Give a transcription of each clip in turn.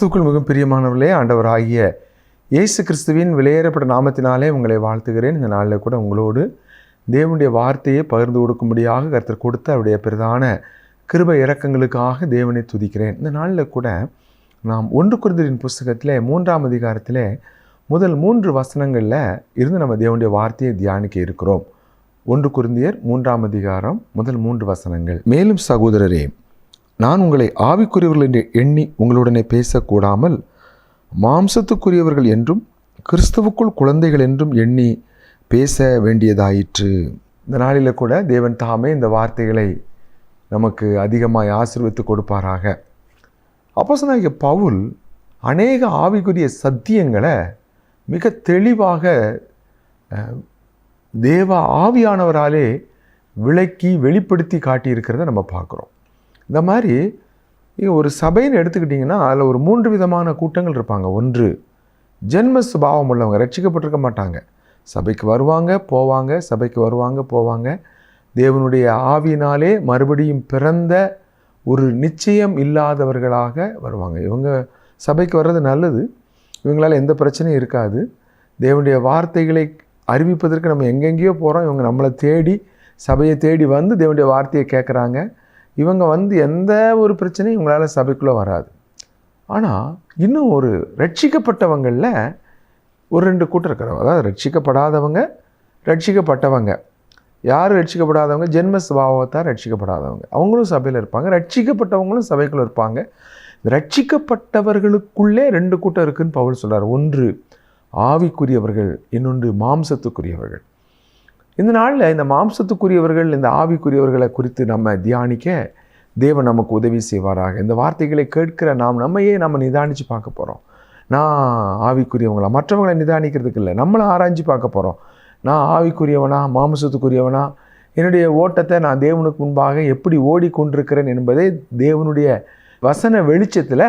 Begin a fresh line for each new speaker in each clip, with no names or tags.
கிறிஸ்துக்குள் மிகவும் பிரியமானவர்களே ஆண்டவராகிய இயேசு கிறிஸ்துவின் விலையேறப்பட்ட நாமத்தினாலே உங்களை வாழ்த்துகிறேன். இந்த நாளில் கூட உங்களோடு தேவனுடைய வார்த்தையை பகிர்ந்து கொடுக்கும்படியாக கருத்தர் கொடுத்த அவருடைய பிரதான கிருப இறக்கங்களுக்காக தேவனை துதிக்கிறேன். இந்த நாளில் கூட நாம் ஒன்று குருந்தரின் புஸ்தகத்தில் மூன்றாம் அதிகாரத்தில் முதல் மூன்று வசனங்களில் இருந்து நம்ம தேவனுடைய வார்த்தையை தியானிக்க இருக்கிறோம். ஒன்று குருந்தியர் மூன்றாம் அதிகாரம் முதல் மூன்று வசனங்கள். மேலும் சகோதரரே நான் உங்களை ஆவிக்குரியவர்கள் என்று எண்ணி உங்களுடனே பேசக்கூடாமல் மாம்சத்துக்குரியவர்கள் என்றும் கிறிஸ்துவுக்குள் குழந்தைகள் என்றும் எண்ணி பேச வேண்டியதாயிற்று. இந்த நாளில் கூட தேவன் தாமே இந்த வார்த்தைகளை நமக்கு அதிகமாக ஆசீர்வித்து கொடுப்பாராக. அப்போசனாகிய பவுல் அநேக ஆவிக்குரிய சத்தியங்களை மிக தெளிவாக தேவ ஆவியானவராலே விளக்கி வெளிப்படுத்தி காட்டியிருக்கிறத நம்ம பார்க்குறோம். இந்த மாதிரி ஒரு சபைன்னு எடுத்துக்கிட்டிங்கன்னா அதில் ஒரு மூன்று விதமான கூட்டங்கள் இருப்பாங்க. ஒன்று ஜென்ம சுபாவம் உள்ளவங்க ரட்சிக்கப்பட்டிருக்க மாட்டாங்க. சபைக்கு வருவாங்க போவாங்க சபைக்கு வருவாங்க போவாங்க. தேவனுடைய ஆவியினாலே மறுபடியும் பிறந்த ஒரு நிச்சயம் இல்லாதவர்களாக வருவாங்க. இவங்க சபைக்கு வர்றது நல்லது. இவங்களால் எந்த பிரச்சனையும் இருக்காது. தேவனுடைய வார்த்தைகளை அறிவிப்பதற்கு நம்ம எங்கெங்கேயோ போகிறோம் இவங்க நம்மளை தேடி சபையை தேடி வந்து தேவனுடைய வார்த்தையை கேட்குறாங்க. இவங்க வந்து எந்த ஒரு பிரச்சனையும் இவங்களால சபைக்குள்ளே வராது. ஆனால் இன்னும் ஒரு ரட்சிக்கப்பட்டவங்களில் ஒரு ரெண்டு கூட்டம் இருக்கிறவங்க. அதாவது ரட்சிக்கப்படாதவங்க ரட்சிக்கப்பட்டவங்க. யார் ரட்சிக்கப்படாதவங்க? ஜென்ம சுபாவத்தால் ரட்சிக்கப்படாதவங்க. அவங்களும் சபையில் இருப்பாங்க. ரட்சிக்கப்பட்டவங்களும் சபைக்குள்ளே இருப்பாங்க. ரட்சிக்கப்பட்டவர்களுக்குள்ளே ரெண்டு கூட்டம் இருக்குதுன்னு பவுல் சொல்கிறார் ஒன்று ஆவிக்குரியவர்கள் இன்னொன்று மாம்சத்துக்குரியவர்கள். இந்த நாளில் இந்த மாம்சத்துக்குரியவர்கள் இந்த ஆவிக்குரியவர்களை குறித்து நம்ம தியானிக்க தேவன் நமக்கு உதவி செய்வாராக. இந்த வார்த்தைகளை கேட்கிற நாம் நம்மையே நம்ம நிதானித்து பார்க்க போகிறோம் நான் ஆவிக்குரியவங்களா? மற்றவங்களை நிதானிக்கிறதுக்கு இல்லை. நம்மளை ஆராய்ஞ்சு பார்க்க போகிறோம் நான் ஆவிக்குரியவனா? மாம்சத்துக்குரியவனா? என்னுடைய ஓட்டத்தை நான் தேவனுக்கு முன்பாக எப்படி ஓடிக்கொண்டிருக்கிறேன் என்பதை தேவனுடைய வசன வெளிச்சத்தில்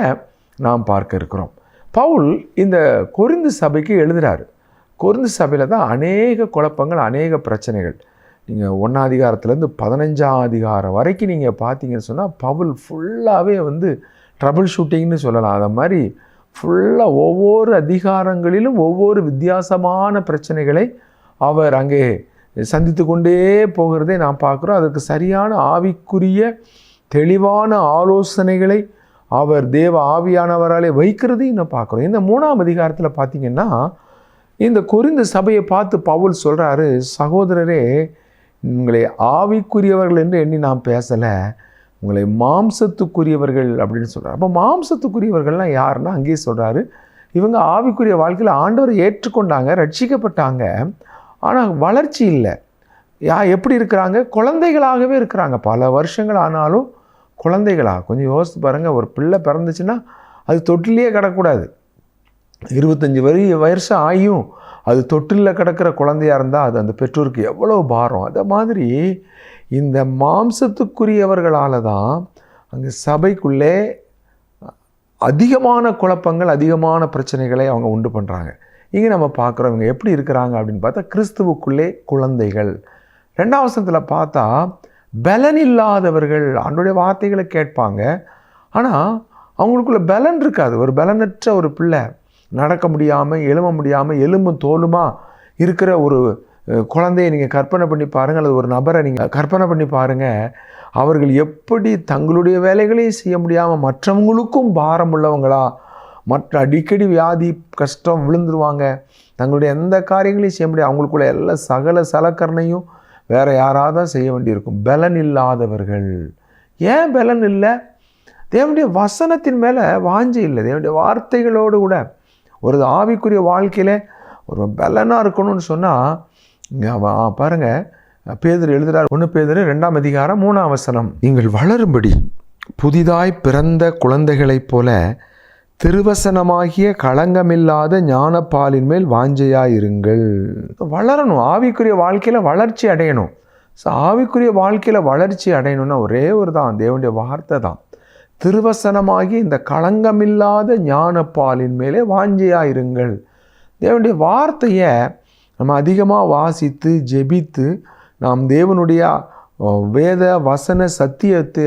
நாம் பார்க்க இருக்கிறோம். பவுல் இந்த கொரிந்து சபைக்கு எழுதுகிறாரு கொரிந்து சபையில் தான் அநேக குழப்பங்கள் அநேக பிரச்சனைகள். நீங்கள் ஒன்றாம் அதிகாரத்துலேருந்து பதினஞ்சாம் அதிகாரம் வரைக்கும் நீங்கள் பார்த்தீங்கன்னு சொன்னால் பவுல் ஃபுல்லாகவே வந்து ட்ரபுள் ஷூட்டிங்னு சொல்லலாம். அதை மாதிரி ஃபுல்லாக ஒவ்வொரு அதிகாரங்களிலும் ஒவ்வொரு வித்தியாசமான பிரச்சனைகளை அவர் அங்கே சந்தித்து கொண்டே போகிறதே நாம் பார்க்குறோம். அதற்கு சரியான ஆவிக்குரிய தெளிவான ஆலோசனைகளை அவர் தேவ ஆவியானவராலே வைக்கிறதையும் நான் பார்க்குறோம். இந்த மூணாம் அதிகாரத்தில் பார்த்தீங்கன்னா இந்த குறிந்து சபையை பார்த்து பவுல் சொல்கிறாரு சகோதரரே உங்களை ஆவிக்குரியவர்கள் என்று எண்ணி நான் பேசலை உங்களை மாம்சத்துக்குரியவர்கள் அப்படின்னு சொல்கிறார் அப்போ மாம்சத்துக்குரியவர்கள்லாம் யாருன்னா அங்கேயே சொல்கிறாரு இவங்க ஆவிக்குரிய வாழ்க்கையில் ஆண்டவரை ஏற்றுக்கொண்டாங்க ரட்சிக்கப்பட்டாங்க. ஆனால் வளர்ச்சி இல்லை. யா எப்படி இருக்கிறாங்க? குழந்தைகளாகவே இருக்கிறாங்க. பல வருஷங்கள் ஆனாலும் குழந்தைகளாக கொஞ்சம் யோசித்து பாருங்கள் ஒரு பிள்ளை பிறந்துச்சுன்னா அது தொட்டிலேயே கிடக்கூடாது இருபத்தஞ்சி வரி வயசு ஆகியும் அது தொட்டிலில் கிடக்கிற குழந்தையாக இருந்தால் அது அந்த பெற்றோருக்கு எவ்வளோ பாரம். அதை மாதிரி இந்த மாம்சத்துக்குரியவர்களால் தான் அங்கே சபைக்குள்ளே அதிகமான குழப்பங்கள் அதிகமான பிரச்சனைகளை அவங்க உண்டு பண்ணுறாங்க இங்கே நம்ம பார்க்குறோம் இவங்க எப்படி இருக்கிறாங்க அப்படின்னு பார்த்தா கிறிஸ்துவுக்குள்ளே குழந்தைகள். ரெண்டாம் வசனத்தில் பார்த்தா பலன் இல்லாதவர்கள் அன்றைய வார்த்தைகளை கேட்பாங்க. ஆனால் அவங்களுக்குள்ள பலன் இருக்காது. ஒரு பலனற்ற ஒரு பிள்ளை நடக்க முடியாமல் எழும முடியாமல் எலும்பும் தோலுமா இருக்கிற ஒரு குழந்தையை நீங்கள் கற்பனை பண்ணி பாருங்கள். அல்லது ஒரு நபரை நீங்கள் கற்பனை பண்ணி பாருங்கள் அவர்கள் எப்படி தங்களுடைய வேலைகளையும் செய்ய முடியாமல் மற்றவங்களுக்கும் பாரம் உள்ளவங்களா? மற்ற அடிக்கடி வியாதி கஷ்டம் விழுந்துருவாங்க. தங்களுடைய எந்த காரியங்களையும் செய்ய முடியாது. அவங்களுக்குள்ள எல்லா சகல சலக்கரணையும் வேறு யாராவது தான் செய்ய வேண்டியிருக்கும். பலன் இல்லாதவர்கள். ஏன் பலன் இல்லை? தேவனுடைய வசனத்தின் மேலே வாஞ்சி இல்லை. தேவனுடைய வார்த்தைகளோடு கூட ஒரு ஆவிக்குரிய வாழ்க்கையில் ஒரு பலனாக இருக்கணும்னு சொன்னால் இங்கே அவன் பேதர் எழுதுகிறார் ஒன்று பேதர் ரெண்டாம் அதிகாரம் மூணாம் வசனம். நீங்கள் வளரும்படி புதிதாய் பிறந்த குழந்தைகளைப் போல திருவசனமாகிய களங்கமில்லாத ஞானப்பாலின் மேல் வாஞ்சையாயிருங்கள். வளரணும் ஆவிக்குரிய வாழ்க்கையில் வளர்ச்சி அடையணும். ஸோ ஆவிக்குரிய வாழ்க்கையில் வளர்ச்சி அடையணும்னா ஒரே ஒரு தான் தேவனுடைய வார்த்தை தான். திருவசனமாகி இந்த களங்கமில்லாத ஞானப்பாலின் மேலே வாஞ்சையாயிருங்கள். தேவனுடைய வார்த்தையை நம்ம அதிகமாக வாசித்து ஜெபித்து நாம் தேவனுடைய வேத வசன சத்தியத்தை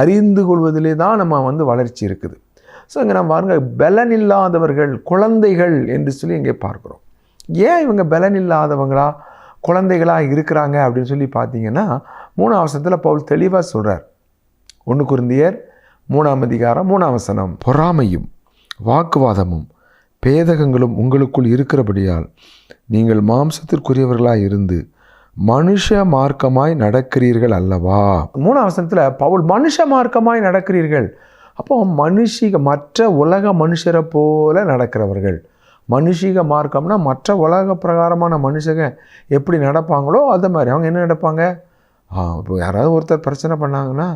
அறிந்து கொள்வதிலே தான் நம்ம வந்து வளர்ச்சி இருக்குது. ஸோ இங்கே நம்ம பாருங்க பலன் இல்லாதவர்கள் குழந்தைகள் என்று சொல்லி இங்கே பார்க்குறோம். ஏன் இவங்க பலன் இல்லாதவங்களா குழந்தைகளாக இருக்கிறாங்க அப்படின்னு சொல்லி பார்த்தீங்கன்னா மூணு அவசரத்தில் பவுல் தெளிவாக சொல்கிறார் ஒன்று குருந்தியர் மூணாம் அதிகாரம் மூணாம் வசனம். பொறாமையும் வாக்குவாதமும் பேதகங்களும் உங்களுக்குள் இருக்கிறபடியால் நீங்கள் மாம்சத்திற்குரியவர்களாக இருந்து மனுஷ மார்க்கமாய் நடக்கிறீர்கள் அல்லவா? மூணாம் வசனத்தில் பவுல் மனுஷ மார்க்கமாய் நடக்கிறீர்கள். அப்போ மனுஷிக மற்ற உலக மனுஷரை போல நடக்கிறவர்கள். மனுஷிக மார்க்கம்னா மற்ற உலக பிரகாரமான மனுஷங்க எப்படி நடப்பாங்களோ அது மாதிரி. அவங்க என்ன நடப்பாங்க? இப்போ யாராவது ஒருத்தர் பிரச்சனை பண்ணாங்கன்னா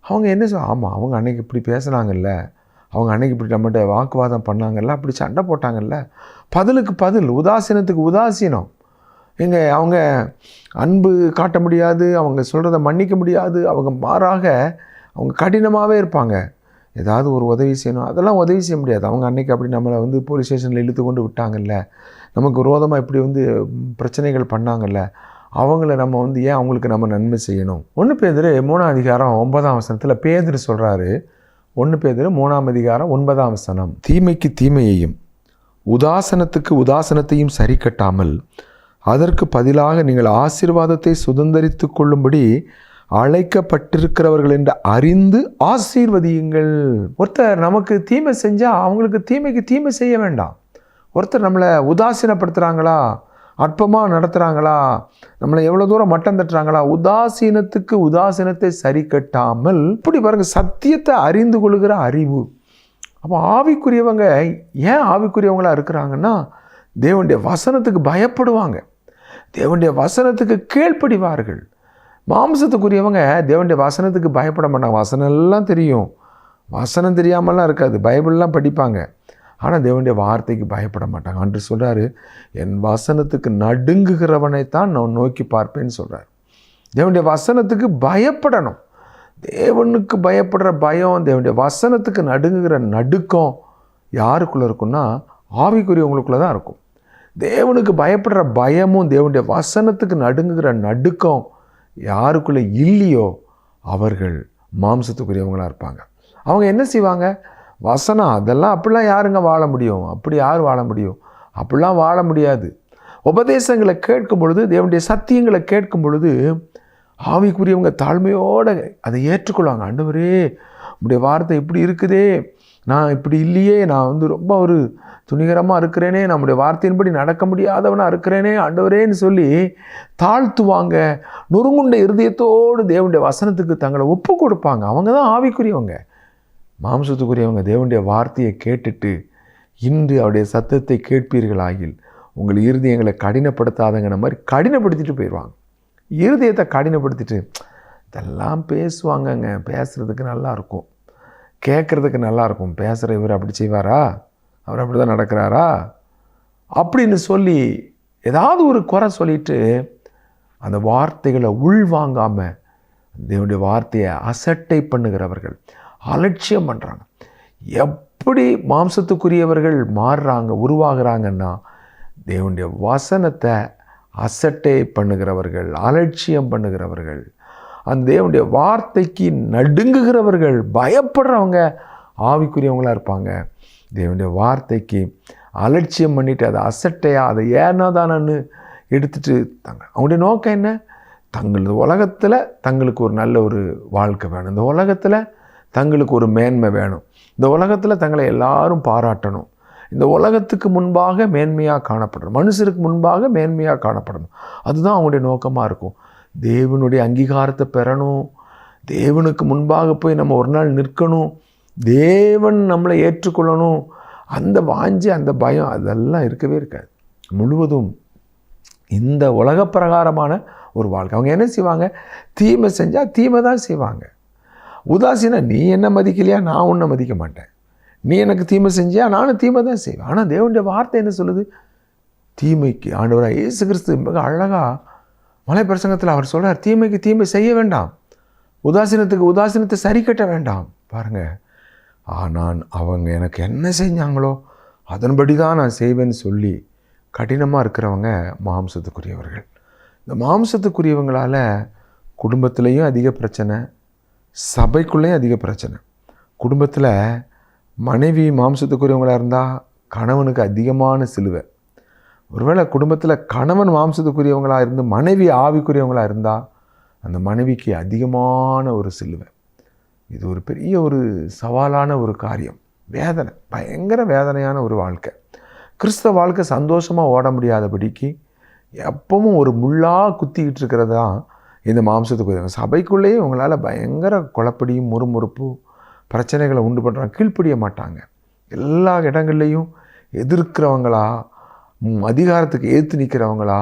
அவங்க என்ன சொல் ஆமாம் அவங்க அன்னைக்கு இப்படி பேசுனாங்கல்ல. அவங்க அன்னைக்கு இப்படி நம்மகிட்ட வாக்குவாதம் பண்ணாங்கல்ல அப்படி சண்டை போட்டாங்கல்ல. பதிலுக்கு பதில் உதாசீனத்துக்கு உதாசீனம். எங்க அவங்க அன்பு காட்ட முடியாது அவங்க சொல்கிறத மன்னிக்க முடியாது அவங்க மாறாக அவங்க கடினமாகவே இருப்பாங்க. ஏதாவது ஒரு உதவி செய்யணும் அதெல்லாம் உதவி செய்ய முடியாது. அவங்க அன்னைக்கு அப்படி நம்மளை வந்து போலீஸ் ஸ்டேஷனில் இழுத்து கொண்டு விட்டாங்கல்ல. நமக்கு விரோதமாக இப்படி வந்து பிரச்சனைகள் பண்ணாங்கல்ல. அவங்கள நம்ம வந்து ஏன் அவங்களுக்கு நம்ம நன்மை செய்யணும்? ஒன்று பேதர் மூணாம் அதிகாரம் ஒன்பதாம் வசனத்தில் பேதர் சொல்கிறாரு ஒன்று பேதர் மூணாம் அதிகாரம் ஒன்பதாம் வசனம். தீமைக்கு தீமையையும் உதாசனத்துக்கு உதாசனத்தையும் சரி கட்டாமல் அதற்கு பதிலாக நீங்கள் ஆசீர்வாதத்தை சுதந்திரித்து கொள்ளும்படி அழைக்கப்பட்டிருக்கிறவர்கள் என்று அறிந்து ஆசீர்வதியுங்கள். ஒருத்தர் நமக்கு தீமை செஞ்சால் அவங்களுக்கு தீமைக்கு தீமை செய்ய வேண்டாம். ஒருத்தர் நம்மளை உதாசீனப்படுத்துகிறாங்களா அற்பமாக நடத்துகிறாங்களா நம்மளை எவ்வளோ தூரம் மட்டம் தட்டுறாங்களா? உதாசீனத்துக்கு உதாசீனத்தை சரி கட்டாமல் இப்படி பாருங்கள் சத்தியத்தை அறிந்து கொள்கிற அறிவு. அப்போ ஆவிக்குரியவங்க ஏன் ஆவிக்குரியவங்களா இருக்கிறாங்கன்னா தேவனுடைய வசனத்துக்கு பயப்படுவாங்க. தேவனுடைய வசனத்துக்கு கீழ்ப்படிவார்கள் மாம்சத்துக்குரியவங்க தேவனுடைய வசனத்துக்கு பயப்பட மாட்டாங்க. வசனம் எல்லாம் தெரியும். வசனம் தெரியாமலாம் இருக்காது. பைபிள்லாம் படிப்பாங்க. ஆனால் தேவனுடைய வார்த்தைக்கு பயப்பட மாட்டாங்க. அன்று சொல்கிறாரு என் வசனத்துக்கு நடுங்குகிறவனைத்தான் நான் நோக்கி பார்ப்பேன்னு சொல்கிறார் தேவனுடைய வசனத்துக்கு பயப்படணும். தேவனுக்கு பயப்படுற பயம் தேவனுடைய வசனத்துக்கு நடுங்குகிற நடுக்கம் யாருக்குள்ளே இருக்குன்னா ஆவிக்குரியவங்களுக்குள்ள தான் இருக்கும். தேவனுக்கு பயப்படுற பயமும் தேவனுடைய வசனத்துக்கு நடுங்குகிற நடுக்கம் யாருக்குள்ளே இல்லையோ அவர்கள் மாம்சத்துக்குரியவங்களாக இருப்பாங்க. அவங்க என்ன செய்வாங்க? வசனம் அதெல்லாம் அப்படிலாம் யாருங்க வாழ முடியும்? அப்படி யார் வாழ முடியும்? அப்படிலாம் வாழ முடியாது. உபதேசங்களை கேட்கும் பொழுது தேவனுடைய சத்தியங்களை கேட்கும் பொழுது ஆவிக்குரியவங்க தாழ்மையோடு அதை ஏற்றுக்கொள்வாங்க. ஆண்டவரே உடைய வார்த்தை இப்படி இருக்குதே. நான் இப்படி இல்லையே. நான் வந்து ரொம்ப ஒரு துணிகரமாக இருக்கிறேனே. நம்முடைய வார்த்தையின்படி நடக்க முடியாதவனாக இருக்கிறேனே. ஆண்டவரேன்னு சொல்லி தாழ்த்துவாங்க. நொறுங்குண்ட இருதயத்தோடு தேவனுடைய வசனத்துக்கு தங்களை ஒப்பு கொடுப்பாங்க. அவங்க தான் ஆவிக்குரியவங்க. மாம்சத்துக்குரியவங்க தேவனுடைய வார்த்தையை கேட்டுட்டு இன்று அவருடைய சத்தத்தை கேட்பீர்களாகில் உங்கள் இருதயங்களை கடினப்படுத்தாதங்கிற மாதிரி கடினப்படுத்திட்டு போயிடுவாங்க. இருதயத்தை கடினப்படுத்திட்டு இதெல்லாம் பேசுவாங்கங்க. பேசுகிறதுக்கு நல்லா இருக்கும் கேட்குறதுக்கு நல்லாயிருக்கும். பேசுகிற இவர் அப்படி செய்வாரா? அவர் அப்படி தான் நடக்கிறாரா? அப்படின்னு சொல்லி ஏதாவது ஒரு குறை சொல்லிட்டு அந்த வார்த்தைகளை உள்வாங்காமல் தேவனுடைய வார்த்தையை அசட்டை பண்ணுகிறவர்கள். அலட்சியம் பண்ணுறாங்க எப்படி மாம்சத்துக்குரியவர்கள் மாறுறாங்க உருவாகிறாங்கன்னா தேவனுடைய வசனத்தை அசட்டை பண்ணுகிறவர்கள் அலட்சியம் பண்ணுகிறவர்கள் அந்த தேவனுடைய வார்த்தைக்கு நடுங்குகிறவர்கள் பயப்படுறவங்க ஆவிக்குரியவங்களாக இருப்பாங்க. தேவனுடைய வார்த்தைக்கு அலட்சியம் பண்ணிவிட்டு அதை அசட்டையாக அதை ஏனோ தானன்னு எடுத்துட்டு தாங்க. அவங்களுடைய நோக்கம் என்ன? தங்களது உலகத்தில் தங்களுக்கு ஒரு நல்ல ஒரு வாழ்க்கை வேணும். இந்த உலகத்தில் தங்களுக்கு ஒரு மேன்மை வேணும். இந்த உலகத்தில் தங்களை எல்லாரும் பாராட்டணும். இந்த உலகத்துக்கு முன்பாக மேன்மையாக காணப்படணும். மனுஷருக்கு முன்பாக மேன்மையாக காணப்படணும். அதுதான் அவங்களுடைய நோக்கமாக இருக்கும். தேவனுடைய அங்கீகாரத்தை பெறணும். தேவனுக்கு முன்பாக போய் நம்ம ஒரு நாள் நிற்கணும். தேவன் நம்மளை ஏற்றுக்கொள்ளணும். அந்த வாஞ்சி அந்த பயம் அதெல்லாம் இருக்கவே இருக்காது. முழுவதும் இந்த உலக பிரகாரமான ஒரு வாழ்க்கை. அவங்க என்ன செய்வாங்க? தீமை செஞ்சால் தீமை தான் செய்வாங்க. உதாசீனா நீ என்ன மதிக்கலையா? நான் உன்னை மதிக்க மாட்டேன். நீ எனக்கு தீமை செஞ்சியா? நானும் தீமை தான் செய்வேன். ஆனால் தேவனுடைய வார்த்தை என்ன சொல்லுது? தீமைக்கு ஆண்டவராக இயேசு கிறிஸ்து மிக அழகாக மலை பிரசங்கத்தில் அவர் சொல்கிறார் தீமைக்கு தீமை செய்ய வேண்டாம். உதாசீனத்துக்கு உதாசீனத்தை சரி கட்ட வேண்டாம். பாருங்கள் ஆனால் அவங்க எனக்கு என்ன செஞ்சாங்களோ அதன்படி தான் நான் செய்வேன்னு சொல்லி கடினமாக இருக்கிறவங்க மாம்சத்துக்குரியவர்கள். இந்த மாம்சத்துக்குரியவங்களால் குடும்பத்துலேயும் அதிக பிரச்சனை சபைக்குள்ளேயும் அதிக பிரச்சனை. குடும்பத்தில் மனைவி மாம்சத்துக்குரியவங்களாக இருந்தால் கணவனுக்கு அதிகமான சிலுவை. ஒருவேளை குடும்பத்தில் கணவன் மாம்சத்துக்குரியவங்களாக இருந்து மனைவி ஆவிக்குரியவங்களாக இருந்தால் அந்த மனைவிக்கு அதிகமான ஒரு சிலுவை. இது ஒரு பெரிய ஒரு சவாலான ஒரு காரியம். வேதனை பயங்கர வேதனையான ஒரு வாழ்க்கை. கிறிஸ்தவ வாழ்க்கை சந்தோஷமாக ஓட முடியாதபடிக்கு எப்பவும் ஒரு முள்ளாக குத்திக்கிட்டு இருக்கிறது தான் இந்த மாம்சத்துக்கு சபைக்குள்ளேயே உங்களால் பயங்கர குழப்படியும் முறுமுறுப்பு பிரச்சனைகளை உண்டு பண்ணுறாங்க கீழ்ப்படிய மாட்டாங்க. எல்லா இடங்கள்லையும் எதிர்க்கிறவங்களா அதிகாரத்துக்கு ஏற்று நிற்கிறவங்களா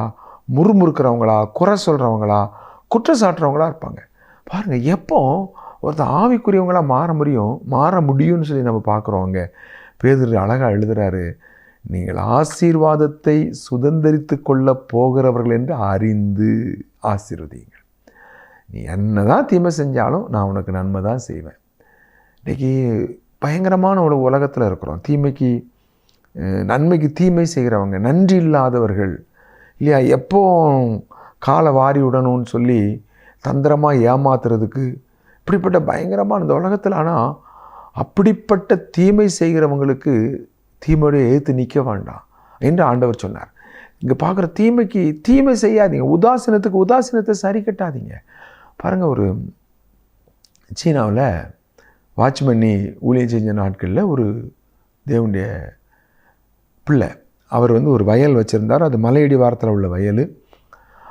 முறுமுறுக்கிறவங்களா குறை சொல்கிறவங்களா குற்றம் சாட்டுறவங்களா இருப்பாங்க. பாருங்கள் எப்போ ஒருத்தர் ஆவிக்குரியவங்களா மாற முடியும் மாற முடியும்னு சொல்லி நம்ம பார்க்குறோங்க பேதர் அழகாக எழுதுகிறாரு நீங்கள் ஆசீர்வாதத்தை சுதந்தரித்து கொள்ளப் போகிறவர்கள் என்று அறிந்து ஆசீர்வதிங்க நீ என்ன தான் தீமை செஞ்சாலும் நான் உனக்கு நன்மை தான் செய்வேன். இன்றைக்கி பயங்கரமான ஒரு உலகத்தில் இருக்கிறோம். தீமைக்கு நன்மைக்கு தீமை செய்கிறவங்க நன்றி இல்லாதவர்கள் இல்லையா? எப்போ காலை வாரி விடணும்னு சொல்லி தந்திரமாக ஏமாத்துறதுக்கு இப்படிப்பட்ட பயங்கரமான இந்த உலகத்தில் ஆனால் அப்படிப்பட்ட தீமை செய்கிறவங்களுக்கு தீமையோட ஏற்று நிற்க வேண்டாம் என்று ஆண்டவர் சொன்னார். இங்கே பார்க்குற தீமைக்கு தீமை செய்யாதீங்க. உதாசீனத்துக்கு உதாசீனத்தை சரி கட்டாதீங்க. பாருங்கள் ஒரு சீனாவில் வாட்ச்மேனி ஊழியம் செஞ்ச நாட்களில் ஒரு தேவனுடைய பிள்ளை அவர் வந்து ஒரு வயல் வச்சுருந்தார். அது மலையடி வாரத்தில் உள்ள வயல்.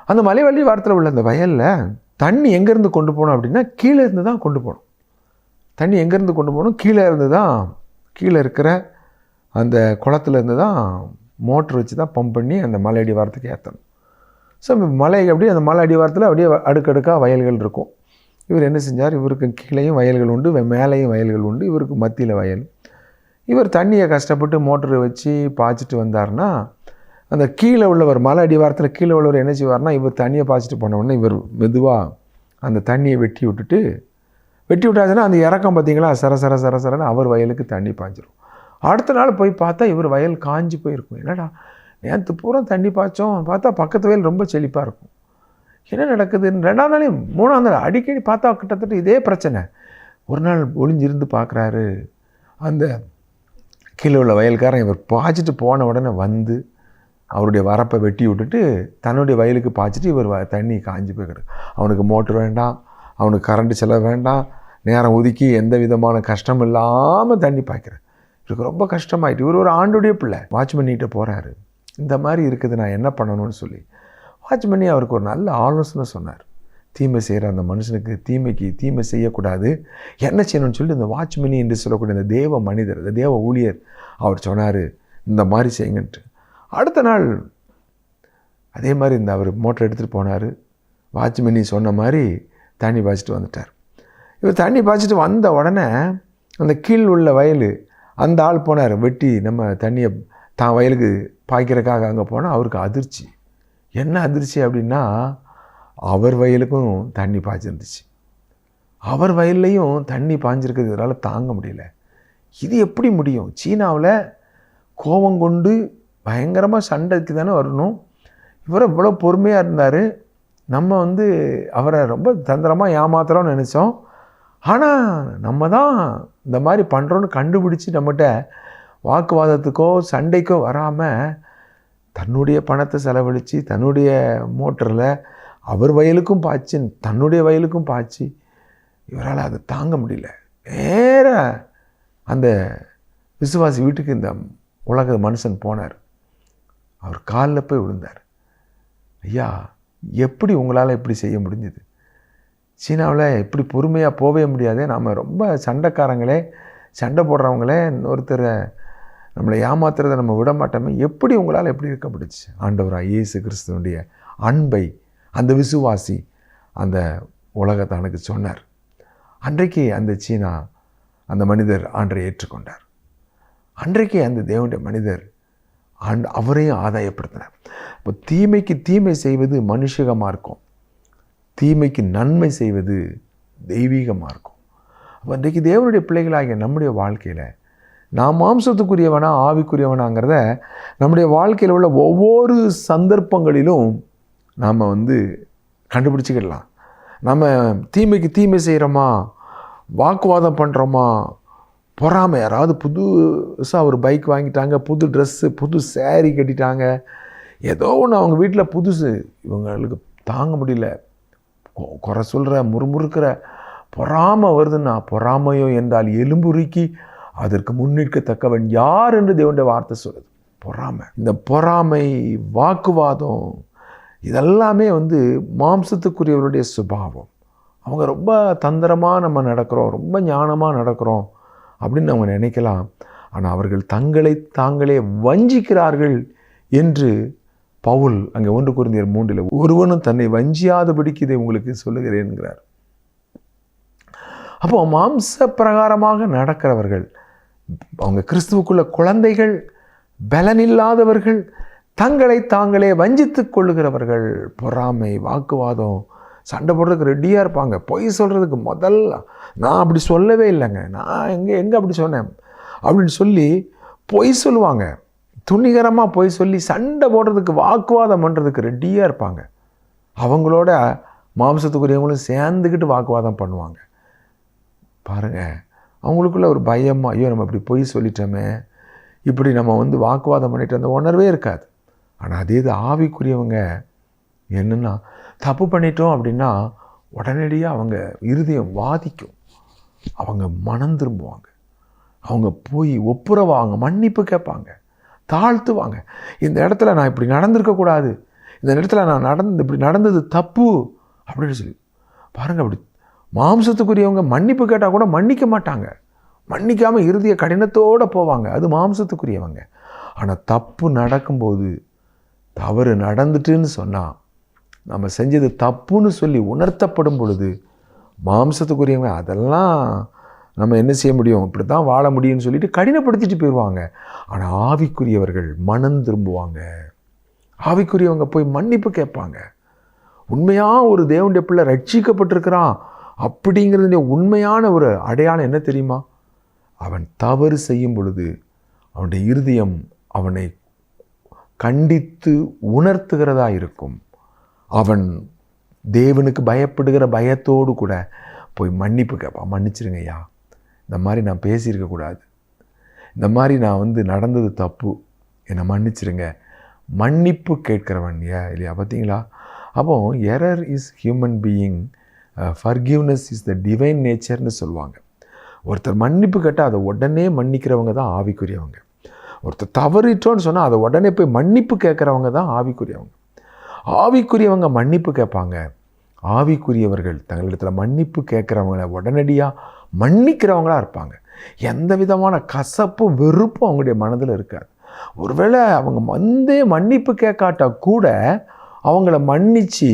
அந்த மலைவள்ளி வாரத்தில் உள்ள அந்த வயலில் தண்ணி எங்கேருந்து கொண்டு போகணும் அப்படின்னா கீழே இருந்து தான் கொண்டு போகணும் தண்ணி எங்கேருந்து கொண்டு போகணும் கீழே இருந்து தான் கீழே இருக்கிற அந்த குளத்துலேருந்து தான் மோட்ரு வச்சு தான் பம்ப் பண்ணி அந்த மலையடி வாரத்துக்கு ஏற்றணும் ஸோ மலை அப்படியே அந்த மலை அடிவாரத்தில் அப்படியே அடுக்கடுக்காக வயல்கள் இருக்கும். இவர் என்ன செஞ்சார்? இவருக்கு கீழேயும் வயல்கள் உண்டு மேலேயும் வயல்கள் உண்டு இவருக்கு மத்தியில் வயல். இவர் தண்ணியை கஷ்டப்பட்டு மோட்டரை வச்சு பாய்ச்சிட்டு வந்தார்னா அந்த கீழே உள்ளவர் மலை அடிவாரத்தில் கீழே உள்ளவர் என்ன செய்வார்னா இவர் தண்ணியை பாய்ச்சிட்டு போனவுடனே இவர் மெதுவாக அந்த தண்ணியை வெட்டி விட்டுட்டு வெட்டி விட்டாச்சுன்னா அந்த இறக்கம் பார்த்தீங்களா? சர சர சர சரன்னு அவர் வயலுக்கு தண்ணி பாய்ச்சிரும் அடுத்த நாள் போய் பார்த்தா இவர் வயல் காஞ்சி போயிருக்கும். என்னடா நேற்று பூரா தண்ணி பாய்ச்சோம்? பார்த்தா பக்கத்து வயல் ரொம்ப செழிப்பாக இருக்கும். என்ன நடக்குதுன்னு ரெண்டாம் நாளையும் மூணாம் நாள் அடிக்கடி பார்த்தா கிட்டத்தட்ட இதே பிரச்சனை. ஒரு நாள் ஒளிஞ்சிருந்து பார்க்குறாரு. அந்த கீழே உள்ள வயல்காரன் இவர் பாய்ச்சிட்டு போன உடனே வந்து அவருடைய வரப்பை வெட்டி விட்டுட்டு தன்னுடைய வயலுக்கு பாய்ச்சிட்டு இவர் வ- தண்ணி காஞ்சி போய் கிடக்கு அவனுக்கு மோட்டர் வேண்டாம். அவனுக்கு கரண்ட்டு செலவு வேண்டாம். நேரம் ஒதுக்கி எந்த விதமான கஷ்டம் இல்லாமல் தண்ணி பாய்க்கிறேன் இவருக்கு ரொம்ப கஷ்டமாயிட்டு இவர் ஒரு ஆண்டுடைய பிள்ளை. வாட்ச்மேன்கிட்ட போகிறாரு இந்த மாதிரி இருக்குது நான் என்ன பண்ணணும்னு சொல்லி. வாட்ச்மேனி அவருக்கு ஒரு நல்ல ஆலோசனை சொன்னார். தீமை செய்கிற அந்த மனுஷனுக்கு தீமைக்கு தீமை செய்யக்கூடாது. என்ன செய்யணும்னு சொல்லி இந்த வாட்ச்மேனி என்று சொல்லக்கூடிய இந்த தேவ மனிதர் இந்த தேவ ஊழியர் அவர் சொன்னார் இந்த மாதிரி செய்யுங்கன்ட்டு. அடுத்த நாள் அதே மாதிரி இந்த அவர் மோட்டர் எடுத்துகிட்டு போனார். வாட்ச்மேனி சொன்ன மாதிரி தண்ணி பாய்ச்சிட்டு வந்துட்டார். இவர் தண்ணி பாய்ச்சிட்டு வந்த உடனே அந்த கீழ் உள்ள வயல் அந்த ஆள் போனார் வெட்டி நம்ம தண்ணியை தான் வயலுக்கு பாய்க்கிறதுக்காக அங்கே போனால் அவருக்கு அதிர்ச்சி. என்ன அதிர்ச்சி அப்படின்னா அவர் வயலுக்கும் தண்ணி பாய்ச்சிருந்துச்சு அவர் வயல்லையும் தண்ணி பாய்ஞ்சிருக்கிறது இதனால் தாங்க முடியல. இது எப்படி முடியும்? சீனாவில் கோபம் கொண்டு பயங்கரமாக சண்டைக்கு தானே வரணும். இவர் இவ்வளோ பொறுமையாக இருந்தார். நம்ம வந்து அவரை ரொம்ப தந்திரமாக ஏமாத்துறோம்னு நினச்சோம். ஆனால் நம்ம தான் இந்த மாதிரி பண்ணுறோன்னு கண்டுபிடிச்சி நம்மகிட்ட வாக்குவாதத்துக்கோ சண்டைக்கோ வராமல் தன்னுடைய பணத்தை செலவழித்து தன்னுடைய மோட்டரில் அவர் வயலுக்கும் பாய்ச்சி தன்னுடைய வயலுக்கும் பாய்ச்சி இவரால் அதை தாங்க முடியல. நேராக அந்த விசுவாசி வீட்டுக்கு இந்த உலக மனுஷன் போனார். அவர் காலில் போய் விழுந்தார். ஐயா எப்படி உங்களால் இப்படி செய்ய முடிஞ்சது? சீனாவில் இப்படி பொறுமையாக போகவே முடியாது நாம் ரொம்ப சண்டைக்காரங்களே சண்டை போடுறவங்களே ஒருத்தரை நம்மளை ஏமாத்துறதை நம்ம விட மாட்டோமே எப்படி உங்களால் எப்படி இருக்க முடிச்சு ஆண்டவராக இயேசு கிறிஸ்துவனுடைய அன்பை அந்த விசுவாசி அந்த உலகத்தானுக்கு சொன்னார். அன்றைக்கு அந்த சீனா அந்த மனிதர் ஆண்டரை ஏற்றுக்கொண்டார். அன்றைக்கே அந்த தேவனுடைய மனிதர் அன் அவரையும் ஆதாயப்படுத்தினார். இப்போ தீமைக்கு தீமை செய்வது மனுஷகமாக இருக்கும். தீமைக்கு நன்மை செய்வது தெய்வீகமாக இருக்கும். அப்போ இன்றைக்கு தேவனுடைய பிள்ளைகளாகிய நம்முடைய வாழ்க்கையில் நான் மாம்சத்துக்குரியவனா ஆவிக்குரியவனாங்கிறத நம்முடைய வாழ்க்கையில் உள்ள ஒவ்வொரு சந்தர்ப்பங்களிலும் நாம் வந்து கண்டுபிடிச்சிக்கிடலாம். நம்ம தீமைக்கு தீமை செய்கிறோமா வாக்குவாதம் பண்ணுறோமா பொறாமை. யாராவது புதுசாக ஒரு பைக் வாங்கிட்டாங்க புது ட்ரெஸ்ஸு புது சேரீ கட்டிட்டாங்க. ஏதோ ஒன்று அவங்க வீட்டில் புதுசு. இவங்களுக்கு தாங்க முடியல. கொ- குறை சொல்கிற முறுமுறுக்கிற பொறாமை வருதுன்னா பொறாமையோ என்றால் எலும்புருக்கி அதற்கு முன்னிற்கத்தக்கவன் யார் என்று தேவனுடைய வார்த்தை சொல்லுது. பொறாமை. இந்த பொறாமை வாக்குவாதம் இதெல்லாமே வந்து மாம்சத்துக்குரியவருடைய சுபாவம். அவங்க ரொம்ப தந்திரமாக நம்ம நடக்கிறோம் ரொம்ப ஞானமாக நடக்கிறோம் அப்படின்னு நம்ம நினைக்கலாம். ஆனால் அவர்கள் தங்களை தாங்களே வஞ்சிக்கிறார்கள் என்று பவுல் அங்கே ஒன்று குருந்தியர் மூன்றில் ஒருவனும் தன்னை வஞ்சியாதபடிக்கு இதை உங்களுக்கு சொல்லுகிறேன்கிறார் அப்போ மாம்ச பிரகாரமாக நடக்கிறவர்கள் அவங்க கிறிஸ்துவுக்குள்ள குழந்தைகள் பலனில்லாதவர்கள் தங்களை தாங்களே வஞ்சித்து கொள்ளுகிறவர்கள் பொறாமை வாக்குவாதம் சண்டை போடுறதுக்கு ரெடியாக இருப்பாங்க. பொய் சொல்கிறதுக்கு முதல்ல நான் அப்படி சொல்லவே இல்லைங்க. நான் எங்கே எங்கே அப்படி சொன்னேன்? அப்படின்னு சொல்லி பொய் சொல்லுவாங்க. துணிகரமாக பொய் சொல்லி சண்டை போடுறதுக்கு வாக்குவாதம் பண்ணுறதுக்கு ரெடியாக இருப்பாங்க. அவங்களோட மாம்சத்துக்குரியவங்களும் சேர்ந்துக்கிட்டு வாக்குவாதம் பண்ணுவாங்க. பாருங்கள் அவங்களுக்குள்ள ஒரு பயமா ஐயோ நம்ம இப்படி பொய் சொல்லிட்டோமே. இப்படி நம்ம வந்து வாக்குவாதம் பண்ணிட்டு அந்த உணர்வே இருக்காது. ஆனால் அதே இது ஆவிக்குரியவங்க என்னென்னா தப்பு பண்ணிட்டோம் அப்படின்னா உடனடியாக அவங்க இருதயம் வாதிக்கும். அவங்க மனம் திரும்புவாங்க. அவங்க போய் ஒப்புரவாங்க மன்னிப்பு கேட்பாங்க தாழ்த்துவாங்க. இந்த இடத்துல நான் இப்படி நடந்திருக்கக்கூடாது இந்த இடத்துல நான் நடந்து இப்படி நடந்தது தப்பு அப்படின்னு சொல்லி. பாருங்கள் அப்படி மாம்சத்துக்குரியவங்க மன்னிப்பு கேட்டால் கூட மன்னிக்க மாட்டாங்க. மன்னிக்காமல் இறுதிய கடினத்தோடு போவாங்க. அது மாம்சத்துக்குரியவங்க. ஆனால் தப்பு நடக்கும்போது தவறு நடந்துட்டுன்னு சொன்னால் நம்ம செஞ்சது தப்புன்னு சொல்லி உணர்த்தப்படும் பொழுது மாம்சத்துக்குரியவங்க அதெல்லாம் நம்ம என்ன செய்ய முடியும்? இப்படி தான் வாழ முடியும்னு சொல்லிட்டு கடினப்படுத்திட்டு போயிடுவாங்க ஆனால் ஆவிக்குரியவர்கள் மனம் திரும்புவாங்க. ஆவிக்குரியவங்க போய் மன்னிப்பு கேட்பாங்க. உண்மையாக ஒரு தேவனுடைய பிள்ளை ரட்சிக்கப்பட்டிருக்கிறான். அப்படிங்கிறது உண்மையான ஒரு அடையாளம் என்ன தெரியுமா? அவன் தவறு செய்யும் பொழுது அவனுடைய இருதயம் அவனை கண்டித்து உணர்த்துகிறதா இருக்கும். அவன் தேவனுக்கு பயப்படுகிற பயத்தோடு கூட போய் மன்னிப்பு கேட்பான் மன்னிச்சிருங்க ஐயா. இந்த மாதிரி நான் பேசியிருக்கக்கூடாது இந்த மாதிரி நான் வந்து நடந்தது தப்பு. என்னை மன்னிச்சிருங்க. மன்னிப்பு கேட்கிறவன் இல்லையா இல்லையா? பார்த்தீங்களா? அப்போ error is human being forgiveness is the divine நேச்சர்னு சொல்லுவாங்க. ஒருத்தர் மன்னிப்பு கேட்டால் அதை உடனே மன்னிக்கிறவங்க தான் ஆவிக்குரியவங்க. ஒருத்தர் தவறிட்டோன்னு சொன்னால் அதை உடனே போய் மன்னிப்பு கேட்குறவங்க தான் ஆவிக்குரியவங்க. ஆவிக்குரியவங்க மன்னிப்பு கேட்பாங்க. ஆவிக்குரியவர்கள் தங்களிடத்தில் மன்னிப்பு கேட்குறவங்கள உடனடியாக மன்னிக்கிறவங்களாக இருப்பாங்க. எந்த விதமான கசப்பும் வெறுப்பும் அவங்களுடைய மனதில் இருக்காது. ஒருவேளை அவங்க வந்தே மன்னிப்பு கேட்காட்டா கூட அவங்கள மன்னித்து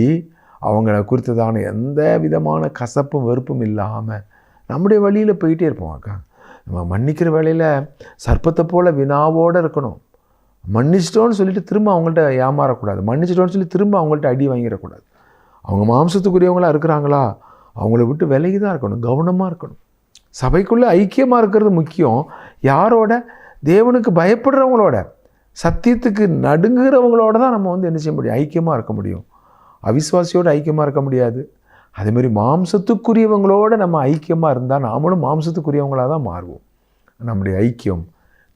அவங்கள குறித்ததான எந்த விதமான கசப்பும் வெறுப்பும் இல்லாமல் நம்முடைய வழியில் போயிட்டே இருப்போம் அக்கா. நம்ம மன்னிக்கிற வேலையில் சர்ப்பத்தை போல் வினாவோடு இருக்கணும். மன்னிச்சிட்டோன்னு சொல்லிட்டு திரும்ப அவங்கள்ட்ட ஏமாறக்கூடாது. மன்னிச்சிட்டோன்னு சொல்லி திரும்ப அவங்கள்ட்ட அடி வாங்கிடக்கூடாது. அவங்க மாம்சத்துக்குரியவங்களா இருக்கிறாங்களா? அவங்கள விட்டு விலகி தான் இருக்கணும். கவனமாக இருக்கணும். சபைக்குள்ளே ஐக்கியமாக இருக்கிறது முக்கியம். யாரோட? தேவனுக்கு பயப்படுறவங்களோட. சத்தியத்துக்கு நடுங்குறவங்களோட தான் நம்ம வந்து என்ன செய்ய முடியும்? ஐக்கியமாக இருக்க முடியும். அவிஸ்வாசியோடு ஐக்கியமாக இருக்க முடியாது. அதேமாதிரி மாம்சத்துக்குரியவங்களோட நம்ம ஐக்கியமாக இருந்தால் நாமளும் மாம்சத்துக்குரியவங்களாக தான் மாறுவோம். நம்முடைய ஐக்கியம்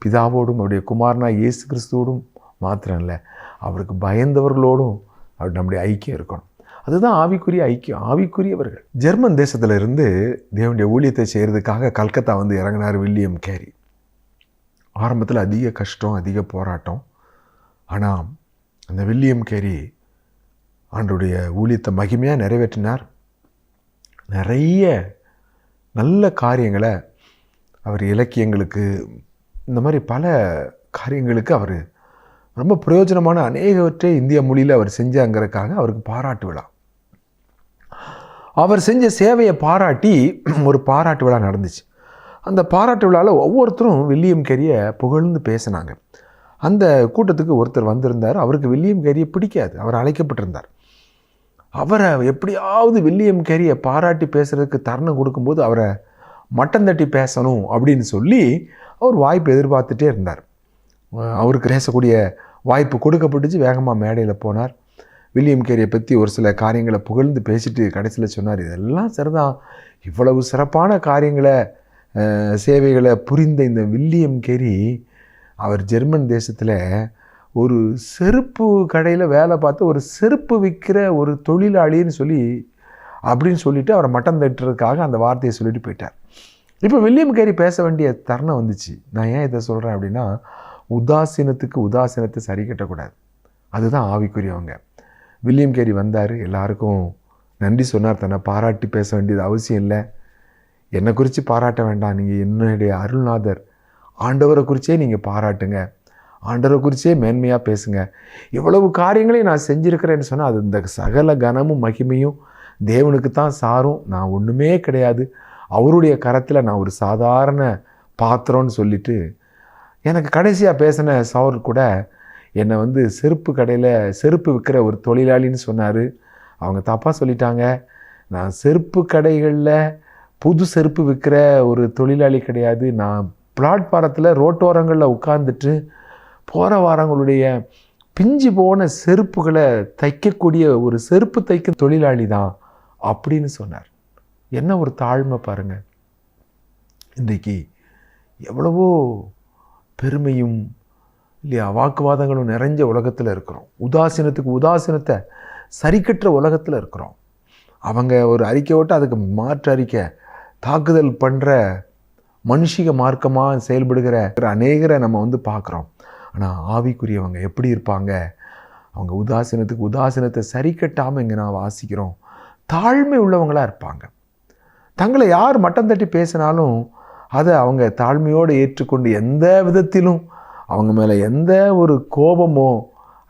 பிதாவோடும் அவருடைய குமாரனா இயேசு கிறிஸ்துவோடும் மாத்திரம் இல்லை அவருக்கு பயந்தவர்களோடும் அவர் நம்முடைய ஐக்கியம் இருக்கணும். அதுதான் ஆவிக்குரிய ஐக்கியம் ஆவிக்குரியவர்கள். ஜெர்மன் தேசத்தில் இருந்து தேவனுடைய ஊழியத்தை செய்கிறதுக்காக கல்கத்தா வந்து இறங்கினார் வில்லியம் கேரி. ஆரம்பத்தில் அதிக கஷ்டம் அதிக போராட்டம். ஆனால் அந்த வில்லியம் கேரி ஆண்டுடைய ஊழியத்தை மகிமையாக நிறைவேற்றினார். நிறைய நல்ல காரியங்களை அவர் இலக்கியங்களுக்கு இந்த மாதிரி பல காரியங்களுக்கு அவர் ரொம்ப பிரயோஜனமான அநேகவற்றை இந்திய மொழியில் அவர் செஞ்சாங்கிறதுக்காக அவருக்கு பாராட்டு விழா. அவர் செஞ்ச சேவையை பாராட்டி ஒரு பாராட்டு விழா நடந்துச்சு. அந்த பாராட்டு விழாவில் ஒவ்வொருத்தரும் வில்லியம் கேரியை புகழ்ந்து பேசினாங்க. அந்த கூட்டத்துக்கு ஒருத்தர் வந்திருந்தார். அவருக்கு வில்லியம் கேரியை பிடிக்காது. அவர் அழைக்கப்பட்டிருந்தார். அவரை எப்படியாவது வில்லியம் கேரியை பாராட்டி பேசுகிறதுக்கு தருணம் கொடுக்கும்போது அவரை மட்டம் தட்டி பேசணும் அப்படின்னு சொல்லி அவர் வாய்ப்பு எதிர்பார்த்துட்டே இருந்தார். அவருக்கு பேசக்கூடிய வாய்ப்பு கொடுக்கப்பட்டுச்சு. வேகமாக மேடையில் போனார். வில்லியம் கேரியை பற்றி ஒரு சில காரியங்களை புகழ்ந்து பேசிட்டு கடைசியில் சொன்னார். இதெல்லாம் சரிதான் இவ்வளவு சிறப்பான காரியங்களை சேவைகளை புரிந்த இந்த வில்லியம் கேரி அவர் ஜெர்மன் தேசத்தில் ஒரு செருப்பு கடையில் வேலை பார்த்து ஒரு செருப்பு விற்கிற ஒரு தொழிலாளின்னு சொல்லி அப்படின்னு சொல்லிவிட்டு அவரை மட்டம் தட்டுறதுக்காக அந்த வார்த்தையை சொல்லிட்டு போயிட்டார். இப்போ வில்லியம் கேரி பேச வேண்டிய தருணம் வந்துச்சு. நான் ஏன் இதை சொல்கிறேன் அப்படின்னா உதாசீனத்துக்கு உதாசீனத்தை சரி கட்டக்கூடாது. அதுதான் ஆவிக்குரியவங்க. வில்லியம் கேரி வந்தார். எல்லாருக்கும் நன்றி சொன்னார். தன்னை பாராட்டி பேச வேண்டியது அவசியம் இல்லை. என்னை குறித்து பாராட்ட வேண்டாம். நீங்கள் என்னுடைய அருள்நாதர். ஆண்டவரை குறித்தே நீங்கள் பாராட்டுங்க. ஆண்டரை குறிச்சே மேன்மையாக பேசுங்க. இவ்வளவு காரியங்களையும் நான் செஞ்சுருக்கிறேன்னு சொன்னால் அது இந்த சகல கனமும் மகிமையும் தேவனுக்கு தான் சாரும். நான் ஒன்றுமே கிடையாது. அவருடைய கரத்தில் நான் ஒரு சாதாரண பாத்திரம்னு சொல்லிட்டு எனக்கு கடைசியாக பேசின சவர் கூட என்னை வந்து செருப்பு கடையில் செருப்பு விற்கிற ஒரு தொழிலாளின்னு சொன்னார். அவங்க தப்பாக சொல்லிட்டாங்க. நான் செருப்பு கடைகளில் புது செருப்பு விற்கிற ஒரு தொழிலாளி கிடையாது. நான் பிளாட்பாரத்தில் ரோட்டோரங்களில் உட்காந்துட்டு போகிற வாரங்களுடைய பிஞ்சு போன செருப்புகளை தைக்கக்கூடிய ஒரு செருப்பு தைக்கும் தொழிலாளி தான் அப்படின்னு சொன்னார். என்ன ஒரு தாழ்மை பாருங்கள் இன்றைக்கு எவ்வளவோ பெருமையும் இல்லையா வாக்குவாதங்களும் நிறைஞ்ச உலகத்தில் இருக்கிறோம். உதாசீனத்துக்கு உதாசீனத்தை சரிக்கட்டுற உலகத்தில் இருக்கிறோம். அவங்க ஒரு அறிக்கை விட்டு அதுக்கு மாற்று அறிக்கை தாக்குதல் பண்ணுற மனுஷிக மார்க்கமாக செயல்படுகிற அநேகரை நம்ம வந்து பார்க்குறோம். ஆனால் ஆவிக்குரியவங்க எப்படி இருப்பாங்க? அவங்க உதாசீனத்துக்கு உதாசீனத்தை சரி கட்டாமல் இங்கே நான் வாசிக்கிறோம். தாழ்மை உள்ளவங்களாக இருப்பாங்க. தங்களை யார் மட்டம் தட்டி பேசினாலும் அதை அவங்க தாழ்மையோடு ஏற்றுக்கொண்டு எந்த விதத்திலும் அவங்க மேலே எந்த ஒரு கோபமோ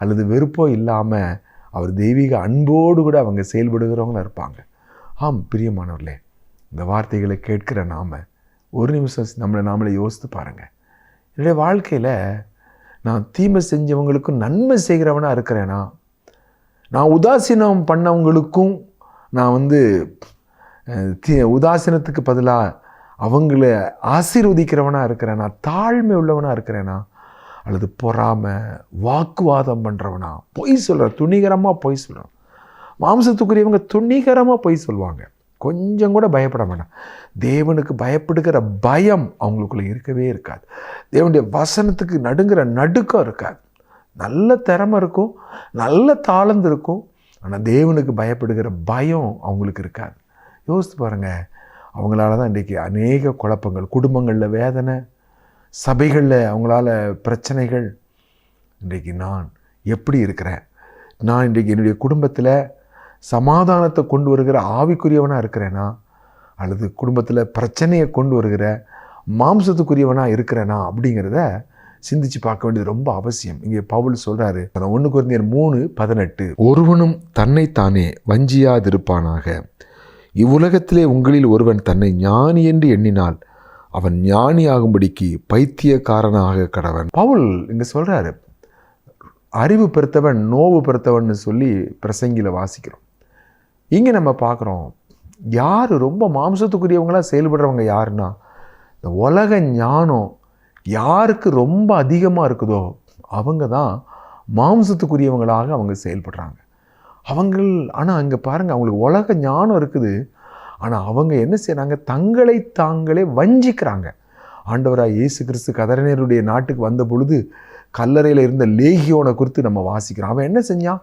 அல்லது வெறுப்போ இல்லாமல் அவர் தெய்வீக அன்போடு கூட அவங்க செயல்படுகிறவங்களா இருப்பாங்க. ஆம் பிரியமானவர்களே இந்த வார்த்தைகளை கேட்கிற நாம ஒரு நிமிஷம் நம்மளை நாமளே யோசித்து பாருங்கள் என்னுடைய வாழ்க்கையில் நான் தீமை செஞ்சவங்களுக்கும் நன்மை செய்கிறவனாக இருக்கிறேனா? நான் உதாசீனம் பண்ணவங்களுக்கும் நான் வந்து தீ உதாசீனத்துக்கு பதிலாக அவங்கள ஆசீர்வதிக்கிறவனாக இருக்கிறேனா? தாழ்மை உள்ளவனாக இருக்கிறேனா? அல்லது பொறாமை வாக்குவாதம் பண்ணுறவனா பொய் சொல்கிற துணிகரமாக பொய் சொல்கிறான் மாம்சத்துக்குரியவங்க துணிகரமாக பொய் சொல்லுவாங்க கொஞ்சம் கூட பயப்பட வேண்டாம் தேவனுக்கு பயப்படுகிற பயம் அவங்களுக்குள்ளே இருக்கவே இருக்காது. தேவனுடைய வசனத்துக்கு நடுங்கிற நடுக்கம் இருக்காது. நல்ல திறமை இருக்கும் நல்ல தாளந்து இருக்கும் ஆனால் தேவனுக்கு பயப்படுகிற பயம் அவங்களுக்கு இருக்காது. யோசித்து பாருங்கள் அவங்களால தான் இன்றைக்கி அநேக குழப்பங்கள் குடும்பங்களில் வேதனை சபைகளில் அவங்களால பிரச்சனைகள். இன்றைக்கு நான் எப்படி இருக்கிறேன்? நான் இன்றைக்கு என்னுடைய குடும்பத்தில் சமாதானத்தை கொண்டு வருகிற ஆவிக்குரியவனாக இருக்கிறேனா? அல்லது குடும்பத்தில் பிரச்சனையை கொண்டு வருகிற மாம்சத்துக்குரியவனாக இருக்கிறேனா? அப்படிங்கிறத சிந்திச்சு பார்க்க வேண்டியது ரொம்ப அவசியம். இங்கே பவுல் சொல்கிறாரு ஒன்று குறைந்தர் மூணு பதினெட்டு ஒருவனும் தன்னைத்தானே வஞ்சியாதிருப்பானாக. இவ்வுலகத்திலே உங்களில் ஒருவன் தன்னை ஞானி என்று எண்ணினால் அவன் ஞானி ஆகும்படிக்கு பைத்தியக்காரனாக கடவன். பவுல் இங்கே சொல்கிறாரு அறிவு பெருத்தவன் நோவு பெருத்தவன் சொல்லி பிரசங்கில வாசிக்கிறோம். இங்கே நம்ம பார்க்குறோம் யார் ரொம்ப மாம்சத்துக்குரியவங்களாக செயல்படுறவங்க யாருன்னா இந்த உலக ஞானம் யாருக்கு ரொம்ப அதிகமாக இருக்குதோ அவங்க தான் மாம்சத்துக்குரியவங்களாக அவங்க செயல்படுறாங்க. அவங்கள் ஆனால் அங்கே பாருங்கள் அவங்களுக்கு உலக ஞானம் இருக்குது. ஆனால் அவங்க என்ன செய்கிறாங்க தங்களை தாங்களே வஞ்சிக்கிறாங்க. ஆண்டவராக இயேசு கிறிஸ்து கதரனருடைய நாட்டுக்கு வந்த பொழுது கல்லறையில் இருந்த லேகியோனை குறித்து நம்ம வாசிக்கிறோம். அவன் என்ன செஞ்சான்?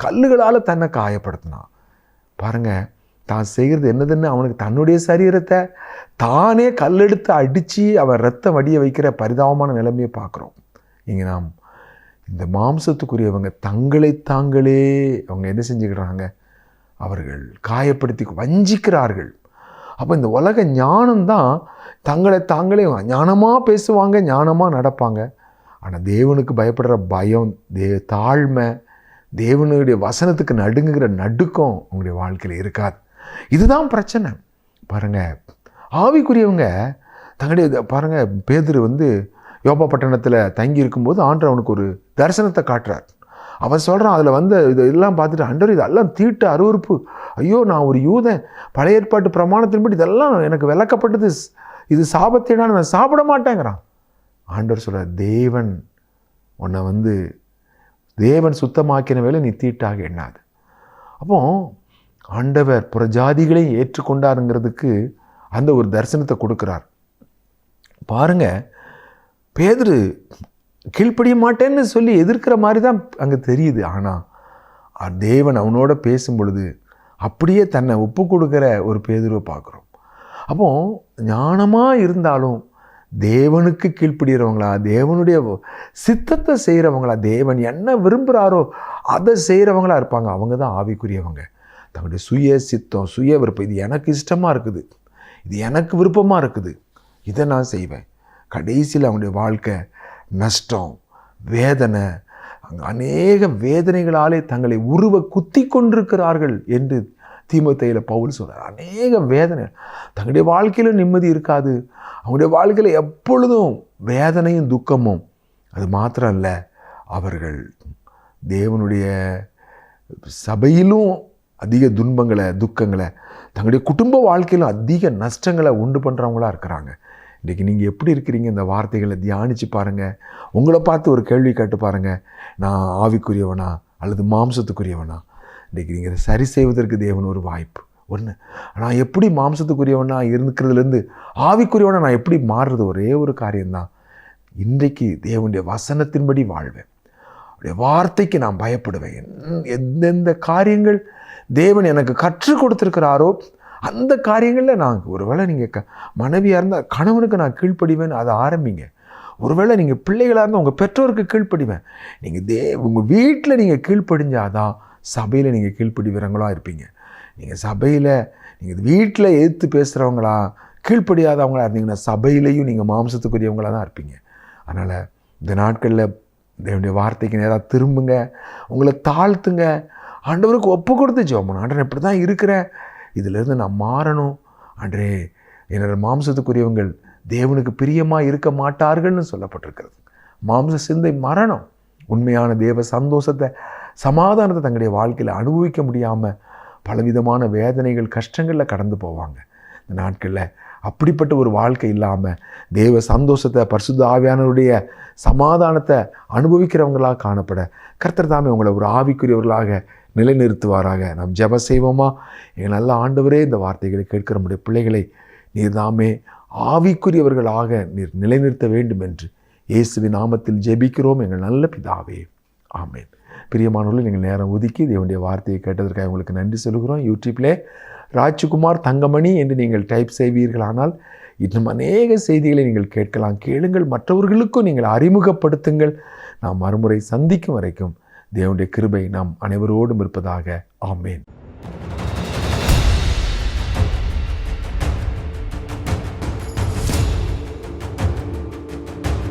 கல்லுகளால் தன்னை காயப்படுத்தினான். பாருங்கள் தான் செய்கிறது என்னதுன்னு அவனுக்கு தன்னுடைய சரீரத்தை தானே கல்லெடுத்து அடித்து அவன் ரத்தம் வடிய வைக்கிற பரிதாபமான நிலைமையை பார்க்குறோம். இங்கே நாம் இந்த மாம்சத்துக்குரியவங்க தங்களை தாங்களே அவங்க என்ன செஞ்சுக்கிறாங்க? அவர்கள் காயப்படுத்தி வஞ்சிக்கிறார்கள். அப்போ இந்த உலக ஞானம்தான் தங்களை தாங்களே ஞானமாக பேசுவாங்க ஞானமாக நடப்பாங்க. ஆனால் தேவனுக்கு பயப்படுற பயம் தே தாழ்மை தேவனுடைய வசனத்துக்கு நடுங்குகிற நடுக்கம் உங்களுடைய வாழ்க்கையில் இருக்காது. இதுதான் பிரச்சனை. பாருங்கள் ஆவிக்குரியவங்க தங்களுடைய பாருங்கள் பேதர் வந்து யோபா பட்டணத்தில் தங்கி இருக்கும்போது ஆண்டர் அவனுக்கு ஒரு தரிசனத்தை காட்டுறார். அவன் சொல்கிறான் அதில் வந்து இதெல்லாம் பார்த்துட்டு அண்டர் இதெல்லாம் தீட்டு அருவறுப்பு ஐயோ நான் ஒரு யூதன். பழைய ஏற்பாட்டு பிரமாணத்தின்படி இதெல்லாம் எனக்கு விளக்கப்பட்டது. இது சாபத்தினா நான் சாப்பிட மாட்டேங்கிறான். ஆண்டவர் சொல்கிறார் தேவன் உன்னை வந்து தேவன் சுத்தமாக்கின வேலை நீ தீட்டாக எண்ணாது. அப்போ ஆண்டவர் புறஜாதிகளையும் ஏற்றுக்கொண்டாருங்கிறதுக்கு அந்த ஒரு தரிசனத்தை கொடுக்குறார். பாருங்க பேதரு கீழ்ப்படிய மாட்டேன்னு சொல்லி எதிர்க்கிற மாதிரி தான் அங்கே தெரியுது. ஆனால் தேவன் அவனோட பேசும் பொழுது அப்படியே தன்னை ஒப்பு கொடுக்குற ஒரு பேதுருவை பார்க்குறோம். அப்போ ஞானமாக இருந்தாலும் தேவனுக்கு கீழ்ப்படுகிறவங்களா? தேவனுடைய சித்தத்தை செய்கிறவங்களா? தேவன் என்ன விரும்புகிறாரோ அதை செய்கிறவங்களா இருப்பாங்க. அவங்க தான் ஆவிக்குரியவங்க. தங்களுடைய சுய சித்தம் சுய விருப்பம் இது எனக்கு இஷ்டமாக இருக்குது. இது எனக்கு விருப்பமாக இருக்குது. இதை நான் செய்வேன். கடைசியில் அவனுடைய வாழ்க்கை நஷ்டம் வேதனை. அங்கே அநேக வேதனைகளாலே தங்களை உருவ குத்தி கொண்டிருக்கிறார்கள் என்று தீமத்தையில் பவுல் சொல்கிறார் அநேக வேதனை தங்களுடைய வாழ்க்கையில் நிம்மதி இருக்காது. அவங்களுடைய வாழ்க்கையில் எப்பொழுதும் வேதனையும் துக்கமும். அது மாத்திரம் இல்லை அவர்கள் தேவனுடைய சபையிலும் அதிக துன்பங்களை துக்கங்களை தங்களுடைய குடும்ப வாழ்க்கையிலும் அதிக நஷ்டங்களை உண்டு பண்ணுறவங்களா இருக்கிறாங்க. இன்றைக்கி நீங்கள் எப்படி இருக்கிறீங்க? இந்த வார்த்தைகளை தியானித்து பாருங்கள் உங்களை பார்த்து ஒரு கேள்வி கேட்டு பாருங்கள் நான் ஆவிக்குரியவனா அல்லது மாம்சத்துக்குரியவனா? இன்றைக்கி சரி செய்வதற்கு தேவன் ஒரு வாய்ப்பு. ஒன்று நான் எப்படி மாம்சத்துக்குரியவனா இருக்கிறதுலேருந்து ஆவிக்குரியவனா நான் எப்படி மாறுறது? ஒரே ஒரு காரியம்தான். இன்றைக்கு தேவனுடைய வசனத்தின்படி வாழ்வேன். அவருடைய வார்த்தைக்கு நான் பயப்படுவேன். என்- எந்தெந்த காரியங்கள் தேவன் எனக்கு கற்றுக் கொடுத்துருக்கிறாரோ அந்த காரியங்களில் நான் ஒருவேளை நீங்கள் க மனைவியாக இருந்தால் கணவனுக்கு நான் கீழ்ப்படிவேன் அதை ஆரம்பிங்க. ஒருவேளை நீங்கள் பிள்ளைகளாக இருந்தால் உங்கள் பெற்றோருக்கு கீழ்ப்படிவேன். நீங்கள் தே உங்கள் வீட்டில் நீங்கள் கீழ்ப்படிஞ்சாதான் சபையில் நீங்கள் கீழ்ப்படிவீரங்களா இருப்பீங்க. நீங்கள் சபையில் நீங்கள் வீட்டில் எதிர்த்து பேசுகிறவங்களா கீழ்ப்படியாதவங்களா இருந்தீங்கன்னா சபையிலையும் நீங்கள் மாம்சத்துக்குரியவங்களாக தான் இருப்பீங்க. அதனால் இந்த நாட்களில் தேவனுடைய வார்த்தைக்கு நேராக திரும்புங்க. உங்களை தாழ்த்துங்க. ஆண்டவருக்கு ஒப்பு கொடுத்து ஜெபம் ஆண்டவர் இப்படி தான் இருக்கிறேன். இதிலிருந்து நான் மாறணும். அன்றே என்னோட மாம்சத்துக்குரியவங்கள் தேவனுக்கு பிரியமாக இருக்க மாட்டார்கள்னு சொல்லப்பட்டிருக்கிறது. மாம்ச சிந்தை மரணம். உண்மையான தேவ சந்தோஷத்தை சமாதானத்தை தங்களுடைய வாழ்க்கையில் அனுபவிக்க முடியாமல் பலவிதமான வேதனைகள் கஷ்டங்களில் கடந்து போவாங்க. இந்த நாட்களில் அப்படிப்பட்ட ஒரு வாழ்க்கை இல்லாமல் தேவ சந்தோஷத்தை பரிசுத்த ஆவியானவருடைய சமாதானத்தை அனுபவிக்கிறவங்களாக காணப்பட கர்த்தர் தாமே உங்களை ஒரு ஆவிக்குரியவர்களாக நிலைநிறுத்துவாராக. நாம் ஜப செய்வோமா? எங்கள் நல்ல ஆண்டவரே இந்த வார்த்தைகளை கேட்கிற நம்முடைய பிள்ளைகளை நீர் தாமே ஆவிக்குரியவர்களாக நீர் நிலைநிறுத்த வேண்டும் என்று இயேசுவின் நாமத்தில் ஜெபிக்கிறோம். எங்கள் நல்ல பிதாவே. ஆமேன். பிரியமானவர்கள் நீங்கள் நேரம் ஒதுக்கி தேவனுடைய வார்த்தையை கேட்டதற்காக உங்களுக்கு நன்றி சொல்கிறோம். யூடியூப்லே ராஜ்குமார் தங்கமணி என்று நீங்கள் டைப் செய்வீர்களானால் இன்னும் அநேக செய்திகளை நீங்கள் கேட்கலாம். கேளுங்கள். மற்றவர்களுக்கும் நீங்கள் அறிமுகப்படுத்துங்கள். நாம் மறுமுறை சந்திக்கும் வரைக்கும் தேவனுடைய கிருபை நாம் அனைவரோடும் இருப்பதாக. ஆமேன்.